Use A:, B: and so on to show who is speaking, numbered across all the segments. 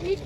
A: What?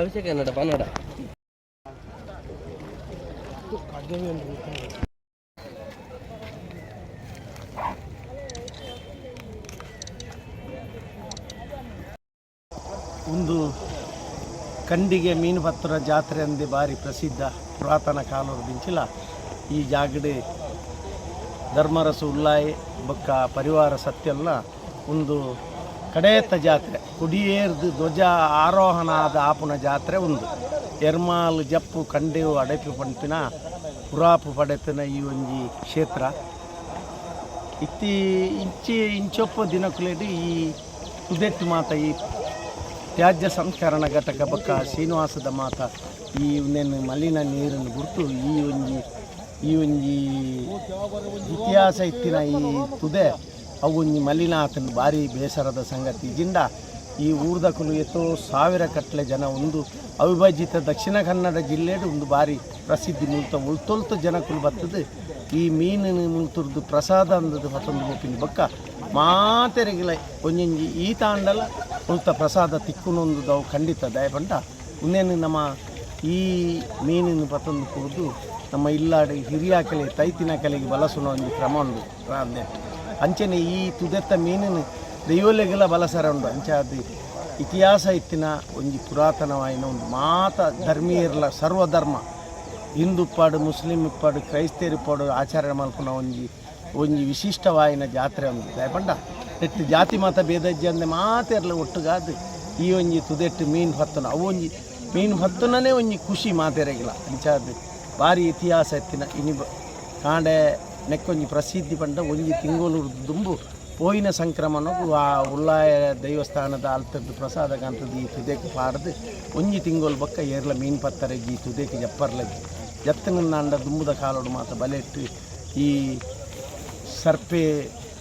A: ಅಭಿಷೇಕ
B: ಒಂದು ಕಂಡಿಗೆ ಮೀನು ಭತ್ತರ ಜಾತ್ರೆ ಅಂದೇ ಭಾರಿ ಪ್ರಸಿದ್ಧ ಪುರಾತನ ಕಾಲದ ದಿಂಚಿಲ ಈ ಜಾಗಡೆ ಧರ್ಮರಸು ಉಲ್ಲಾಯಿ ಬೊಕ್ಕ ಪರಿವಾರ ಸತ್ಯಲ್ಲ ಒಂದು ಕಡೆಯತ್ತ ಜಾತ್ರೆ. ಕುಡಿಯೇರ್ದು ಧ್ವಜ ಆರೋಹಣ ಆದ ಆಪುನ ಜಾತ್ರೆ ಒಂದು. ಎರ್ಮಾಲ್, ಜಪ್ಪು ಕಂಡೆವು ಅಡೆಪು ಪಂಪಿನ ಪುರಾಪು ಪಡೆತನ ಈ ಒಂಜಿ ಕ್ಷೇತ್ರ. ಇತ್ತಿ, ಇಂಚಿ, ಇಂಚೊಪ್ಪ ದಿನಕುಲೆಡು ಈ ಕುದೆಟ್ಟು ಮಾತ, ಈ ತ್ಯಾಜ್ಯ ಸಂಸ್ಕರಣ ಘಟಕ ಬಕ್ಕ ಶ್ರೀನಿವಾಸದ ಮಾತ, ಈ ಒಂದೇನು ಮಲಿನ ನೀರನ್ನು ಗುರುತು ಈ ಒಂಜಿ ಈ ಒಂಜಿ ಇತಿಹಾಸ ಇತ್ತಿನ ಈ ತುದೆ ಅವು ಒಂಜಿ ಮಲಿನ ಆತನ ಭಾರಿ ಬೇಸರದ ಸಂಗತಿ. ಇಜಿಂದ ಈ ಊರ್ದಕುಲು ಎತ್ತೋ ಸಾವಿರ ಕಟ್ಲೆ ಜನ ಒಂದು ಅವಿಭಜಿತ ದಕ್ಷಿಣ ಕನ್ನಡ ಜಿಲ್ಲೆಡು ಒಂದು ಬಾರಿ ಪ್ರಸಿದ್ಧಿ ಮುಲ್ತ ಉಳ್ತೊಲ್ತು ಜನಕುಲು ಬರ್ತದೆ. ಈ ಮೀನಿನ ಮುಲ್ತುರ್ದು ಪ್ರಸಾದ ಅಂದದ್ದು ಮತ್ತೊಂದು ಗೋಪಿನ ಬಕ್ಕ. ಮಾತೆರೆಗಿಲ ಒಂಜೊಂಜಿ ಈ ತಾಂಡಲ ಉಳ್ತ ಪ್ರಸಾದ ತಿಕ್ಕುನೊಂದು ಅವು ಖಂಡಿತ ದಯಪಂಡ. ಉನ್ನೇನು ನಮ್ಮ ಈ ಮೀನಿನ ಪತ್ತೊಂದು ಕುಡಿದು ನಮ್ಮ ಇಲ್ಲಾಡಿ ಹಿರಿಯ ಕಲೆ, ತೈತಿನ ಕಲೆಗೆ ಬಳಸುವ ಒಂದು ಕ್ರಮ ಉಂಟು. ಅಂಚನೆ ಈ ತುದೆತ್ತ ಮೀನಿನ ದೈವಲೆಗೆಲ್ಲ ಬಲಸರ ಉಂಡು ಅಂಚಾದಿ ಇತಿಹಾಸ ಇತ್ತಿನ ಒಂಜಿ ಪುರಾತನವಾಯಿನ ಒಂದು ಮಾತ ಧರ್ಮೀಯರ್ಲ ಸರ್ವಧರ್ಮ. ಹಿಂದೂ ಪಾಡು ಮುಸ್ಲಿಂ ಇಪ್ಪಾಡು ಕ್ರೈಸ್ತರು ಪಾಡು ಆಚರಣೆ ಮಲ್ಪುನ ಒಂಜಿ ಒಂಜಿ ವಿಶಿಷ್ಟವಾಯಿನ ಜಾತ್ರೆ ಒಂದು. ದಯಪಂಡ ಎಟ್ಟು ಜಾತಿ, ಮತ ಭೇದಜ್ಜಿ ಅಂದೆ ಮಾತೆರ್ಲ ಒಟ್ಟುಗಾದು ಈ ಒಂಜಿ ತುದೆಟ್ಟು ಮೀನು ಹತ್ತನ, ಅವು ಒಂಜಿ ಮೀನು ಹತ್ತನೇ ಒಂಜಿ ಖುಷಿ ಮಾತೆರೆಗಿಲ್ಲ. ಅಂಚಾದು ಭಾರಿ ಇತಿಹಾಸ ಎತ್ತಿನ ಇನಿ ಕಾಂಡೆ ನೆಕ್ಕೊಂಜಿ ಪ್ರಸಿದ್ಧಿ ಪಂಡ ಒಂಜಿ ತಿಂಗಳು ದುಂಬು. ಪೋಯಿನ ಸಂಕ್ರಮಣ ಆ ಉಳ್ಳಾಯ ದೇವಸ್ಥಾನದ ಪ್ರಸಾದ ಕಾಂತದ್ದು ಈ ತುದೆಗೆ ಪಾಡ್ದು ಒಂಜಿ ತಿಂಗಳು ಬಕ್ಕ ಏರ್ಲ ಮೀನು ಪತ್ತರೆಜ್ಜಿ ಈ ತುದೆಗೆ ಜಪ್ಪರ್ಲಗಿ ಜತ್ತನ ಅಂಡ ದುಂಬುದ ಕಾಲೋಡು ಮಾತ ಬಲೆಟ್ಟು ಈ ಸರ್ಪೆ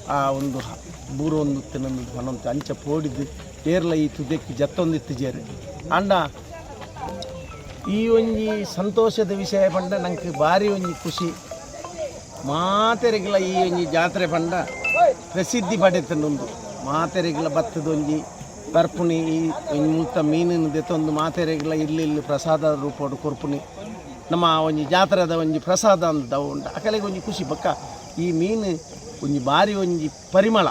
B: ಆ ಒಂದು ಹ- ಬೂರು ಒಂದು ತಿನ್ನೊಂದು ಹಣೊಂದು ಅಂಚ ಪೋಡಿದ್ದು ಏರ್ಲ ಈ ತುದೆಕ್ಕೆ ಜತ್ತೊಂದಿತ್ತು ಜೇರು ಅಂಡ ಈ ಒಂಜಿ ಸಂತೋಷದ ವಿಷಯ ಪಂಡ ನಂಗೆ ಭಾರಿ ಒಂಜಿ ಖುಷಿ. ಮಾತೆರೆಗಿಲ ಈ ಒಂಜಿ ಜಾತ್ರೆ ಪಂಡ ಪ್ರಸಿದ್ಧಿ ಪಡೆತನೊಂದು ಮಾತೆರೆಗಳ ಭತ್ತದೊಂಜಿ ಒಂಜಿ ಬರ್ಪುನಿ ಈ ಮುಲ್ತ ಮೀನಿನ ದೆತ್ತೊಂದು ಮಾತೆರೆಗ್ಲ ಇಲ್ಲಿ ಇಲ್ಲಿ ಪ್ರಸಾದ ರೂಪಡು ಕೊರ್ಪುಣಿ. ನಮ್ಮ ಒಂಜಿ ಜಾತ್ರದ ಒಂಜಿ ಪ್ರಸಾದ ಅಂತ ಉಂಟು. ಅಕಲೆಗೆ ಒಂಜಿ ಖುಷಿ. ಬಕ್ಕ ಈ ಮೀನು ಒಂಜಿ ಭಾರಿ ಒಂಜಿ ಪರಿಮಳ.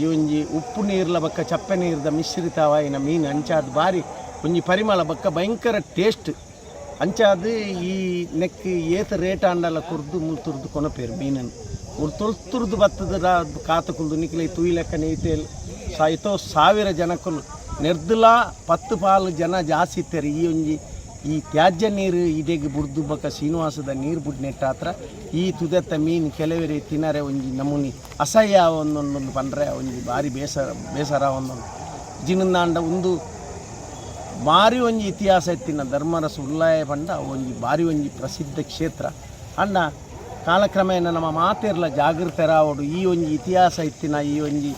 B: ಈ ಒಂಜಿ ಉಪ್ಪು ನೀರ್ಲ ಬಕ್ಕ ಚಪ್ಪೆ ನೀರ್ದ ಮಿಶ್ರಿತವಾಯಿನ ಮೀನು ಅಂಚಾದ ಭಾರಿ ಒಂಜಿ ಪರಿಮಳ ಬಕ್ಕ ಭಯಂಕರ ಟೇಸ್ಟ್. ಅಂಚಾದ ಈ ನೆಕ್ ಏತ ರೇಟ್ ಆಂಡಲ ಕುರ್ದು ಮುಲ್ತುರ್ದು ಕೊನಪೇರು ಮೀನನ್ನು. ತುರ್ತುರ್ದು ಬತ್ತದ ಕಾತುಕುಲ್ದು ನಿಕ್ಲೆ ತೂಯಿ ಲೆಕ್ಕ ನೀತೇಲ್ ಸಾಯ್ತೋ ಸಾವಿರ ಜನಕ್ಕೂ ನಿರ್ದಲ ಪತ್ತು ಪಾಲು ಜನ ಜಾಸ್ತಿ ಇತ್ತಾರೆ. ಈ ಒಂಜಿ ಈ ತ್ಯಾಜ್ಯ ನೀರು ಇದೆಗೆ ಬುಡ್ದು ಬಕ ಶ್ರೀನಿವಾಸದ ನೀರು ಬುಡ್ ನೆಟ್ಟ ಹತ್ರ ಈ ತುದೆತ್ತ ಮೀನು ಕೆಲವರೇ ತಿನ್ನರೆ ಒಂಜಿ ನಮೂನಿ ಅಸಹ್ಯ ಒಂದೊಂದೊಂದು ಬಂದರೆ ಒಂಜಿ ಭಾರಿ ಬೇಸರ ಬೇಸರ ಒಂದೊಂದು. ಜಿನಂದಾಂಡ ಒಂದು ಭಾರಿ ಒಂಜಿ ಇತಿಹಾಸ ಇತ್ತಿನ ಧರ್ಮರಸ ಉಲ್ಲಾಯ ಪಂಡ ಒಂಜಿ ಭಾರಿ ಒಂಜಿ ಪ್ರಸಿದ್ಧ ಕ್ಷೇತ್ರ. ಅಂಡ ಕಾಲಕ್ರಮೇಣ ನಮ್ಮ ಮಾತೆರ್ಲ ಜಾಗೃತರಾವಡು ಈ ಒಂಜಿ ಇತಿಹಾಸ ಇತ್ತಿನ, ಈ ಒಂಜಿ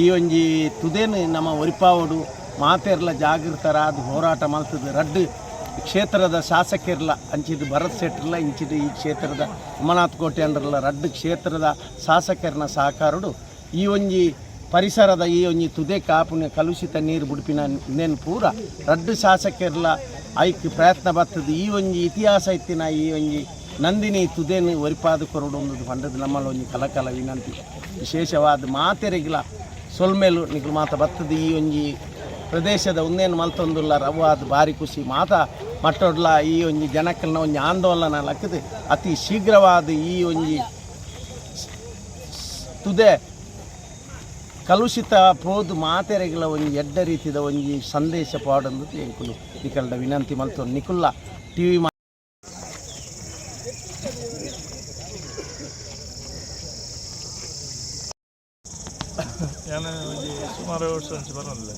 B: ಈ ಒಂಜಿ ತುದೇನು ನಮ್ಮ ಒರಿಪಾವಡು ಮಾತೆರ್ಲ ಜಾಗೃತರಾದ ಹೋರಾಟ ಮಲ್ತದ ರಡ್ಡು ಕ್ಷೇತ್ರದ ಶಾಸಕರ್ಲ, ಅಂಚಿದ ಭರತ್ ಶೆಟ್ರಲ್ಲ ಇಂಚಿದ ಈ ಕ್ಷೇತ್ರದ ಅಮರನಾಥ್ ಕೋಟೆ ಅಂದ್ರಲ್ಲ, ರಡ್ಡು ಕ್ಷೇತ್ರದ ಶಾಸಕರನ ಸಹಕಾರಡು. ಈ ಒಂಜಿ ಪರಿಸರದ, ಈ ಒಂಜಿ ತುದೆ ಕಾಪುನ ಕಲುಷಿತ ನೀರು ಬುಡುಪಿನ ಇನ್ನೇನು ಪೂರ ರಡ್ಡು ಶಾಸಕರ್ಲ ಐಕ್ ಪ್ರಯತ್ನ ಬರ್ತದೆ. ಈ ಒಂಜಿ ಇತಿಹಾಸ ಇತ್ತಿನ, ಈ ಒಂಜಿ ನಂದಿನಿ ತುದೇನು ಒರಿಪಾದ ಕೊರಡು ಒಂದು ಪಂಡದ ನಮ್ಮಲ್ಲಿ ಒಂಜಿ ಕಲಕಲ ವಿನಂತಿ. ವಿಶೇಷವಾದ ಮಾತೆರೆಗಿಲ್ಲ ಸೊಲ್ಮೇಲು ನಿಗಲು ಮಾತ ಬರ್ತದೆ ಈ ಒಂಜಿ ಪ್ರದೇಶದ ಒಂದೇನು ಮಲ್ತೊಂದುಲ್ಲ ರವಾದ ಭಾರಿ ಖುಷಿ. ಮಾತ ಮಟ್ಟೊಡ್ಲ ಈ ಒಂಜಿ ಜನಕ್ಕಲ್ನ ಒಂಜಿ ಆಂದೋಲನ ಲಕ್ಕದು. ಅತಿ ಶೀಘ್ರವಾದ ಈ ಒಂಜಿ ತುದೆ ಕಲುಷಿತ ಪೋದು ಮಾತೆರೆಗಳ ಒಂಜಿ ಎಡ್ಡ ರೀತಿದ ಒಂಜಿ ಸಂದೇಶ ಪಾಡೊಂದು ಎಂಕುಲು ನಿಕಲ್ಡ ವಿನಂತಿ ಮಲ್ತೊಂದು. ನಿಕುಲ್ಲ ಟಿ ವಿ
C: ಒಂಜಿ ಸುಮಾರು ವರ್ಷ ಅಂಚೆ ಬರೋಲ್ಲ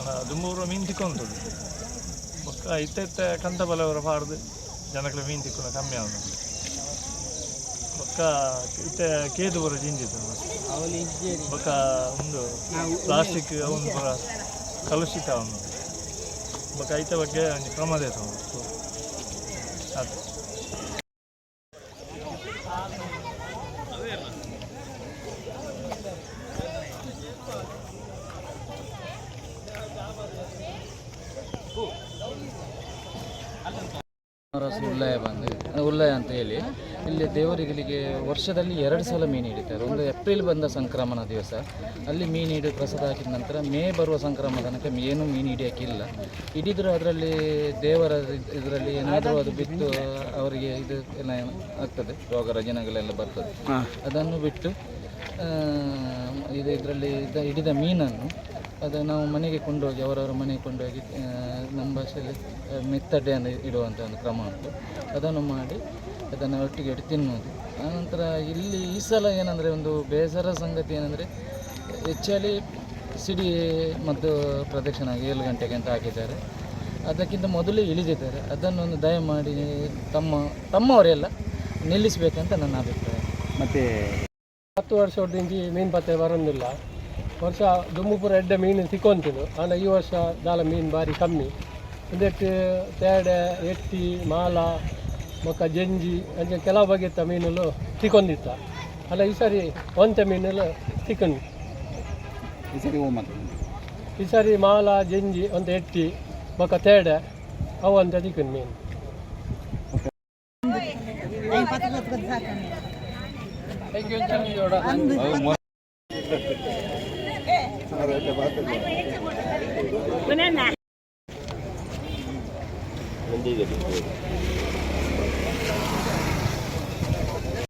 C: ಅದು ದುಂಬೂರು ಮೀನು ತಿಕ್ಕೊಂತದ್ದು ಬೊಕ್ಕ ಇತ್ತ ಇತ್ತ ಕಂತ ಬಲವರ ಪಾಡ್ದು ಜನಗಳ ಮೀನು ತಿಕ್ಕೊಂಡು ಕಮ್ಮಿ ಆಗ ಬೊಕ್ಕ ಇತ್ತ ಕೇದು ಬರ ಜಿಂಜಿತ್ತು ಬೊಕ್ಕ ಒಂದು ಪ್ಲಾಸ್ಟಿಕ್ ಅವನು ಪೂರ ಕಲುಷಿತ ಅವನು ಬೊಕ್ಕ ಐತ ಬಗ್ಗೆ ಪ್ರಮಾದ ಇತ್ತು ಅದು
D: ರಸ ಉಲ್ಲಯ ಬಂದು ಉಲ್ಲಯ ಅಂತ ಹೇಳಿ ಇಲ್ಲಿ ದೇವರುಗಳಿಗೆ ವರ್ಷದಲ್ಲಿ ಎರಡು ಸಲ ಮೀನು ಹಿಡಿತಾರೆ. ಒಂದು ಏಪ್ರಿಲ್ ಬಂದ ಸಂಕ್ರಮಣ ದಿವಸ ಅಲ್ಲಿ ಮೀನು ಹಿಡಿದು ಪ್ರಸಾದ ಹಾಕಿದ ನಂತರ ಮೇ ಬರುವ ಸಂಕ್ರಮಣ ತನಕ ಏನೂ ಮೀನು ಹಿಡಿಯೋಕ್ಕಿಲ್ಲ ಹಿಡಿದ್ರೆ ಅದರಲ್ಲಿ ದೇವರ ಇದರಲ್ಲಿ ಏನಾದರೂ ಅದು ಬಿತ್ತು ಅವರಿಗೆ ಇದು ಎಲ್ಲ ಆಗ್ತದೆ ರೋಗ ರಜನಗಳೆಲ್ಲ ಬರ್ತದೆ. ಅದನ್ನು ಬಿಟ್ಟು ಇದು ಇದರಲ್ಲಿ ಇದ ಹಿಡಿದ ಮೀನನ್ನು ಅದು ನಾವು ಮನೆಗೆ ಕೊಂಡೋಗಿ ಅವರವರ ಮನೆಗೆ ಕೊಂಡೋಗಿ ನಮ್ಮ ಭಾಷೆಯಲ್ಲಿ ಮೆತ್ತಡೆಯನ್ನು ಇಡುವಂಥ ಒಂದು ಕ್ರಮ ಉಂಟು. ಅದನ್ನು ಮಾಡಿ ಅದನ್ನು ಒಟ್ಟಿಗೆ ಇಟ್ಟು ತಿನ್ನೋದು ಆನಂತರ ಇಲ್ಲಿ ಈ ಸಲ ಏನಂದರೆ ಒಂದು ಬೇಸರ ಸಂಗತಿ ಏನಂದರೆ ಹೆಚ್ಚಾಗಿ ಸಿಡಿ ಮದ್ದು ಪ್ರದಕ್ಷಿಣ ಏಳು ಗಂಟೆಗೆ ಅಂತ ಹಾಕಿದ್ದಾರೆ. ಅದಕ್ಕಿಂತ ಮೊದಲೇ ಇಳಿದಿದ್ದಾರೆ. ಅದನ್ನೊಂದು ದಯಮಾಡಿ ತಮ್ಮ ತಮ್ಮವರೆಲ್ಲ ನಿಲ್ಲಿಸಬೇಕಂತ ನನ್ನ ಅಭಿಪ್ರಾಯ.
B: ಮತ್ತು
E: ಹತ್ತು ವರ್ಷ ಹೊಡೆದಿಂಜಿ ಮೀನು ಪತ್ತೆ ಬರೋದಿಲ್ಲ. ವರ್ಷ ದುಮ್ಮುಪುರ ಎಡ್ಡ ಮೀನು ಸಿಕ್ಕೊಂತಿದ್ದು ಆಂಡ ಈ ವರ್ಷ ದಾಲ ಮೀನು ಭಾರಿ ಕಮ್ಮಿ. ಇದಕ್ಕೆ ತೇಡೆ ಎಟ್ಟಿ ಮಾಲ ಮೊಕ್ಕ ಜಂಜಿ ಅಂಚೆ ಕೆಲವು ಬಗೆತ ಮೀನುಲು ಸಿಕ್ಕೊಂದಿತ್ತ ಅಲ್ಲ ಈ ಸರಿ ಒಂತೆ ಮೀನೆಲ್ಲ ಸಿಕ್ಕಂಡು ಈ ಸರಿ ಮಾಲ ಜಂಜಿ ಒಂದು ಎಟ್ಟಿ ಮೊಕ್ಕ ತೇಡೆ ಅವು ಅಂತ ಸಿಕ್ಕಂಡು ಮೀನು. ونعم